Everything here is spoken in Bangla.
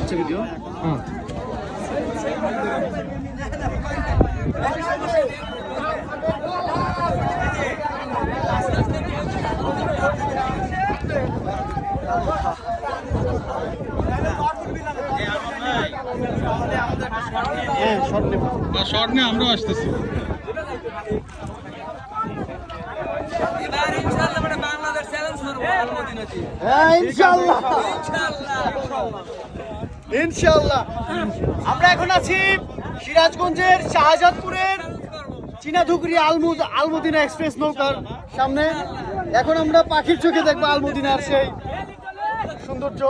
আচ্ছা ভিডিও হ্যাঁ শর্ট নিয়ে আমরাও আসতেছি। হ্যাঁ আমরা এখন আছি সিরাজগঞ্জের শাহজাদপুরের চীনাধুকরি আলমুদ আলমুদিনা এক্সপ্রেস নৌকার সামনে। এখন আমরা পাখির চোখে দেখব আলমুদিনার সেই সৌন্দর্য।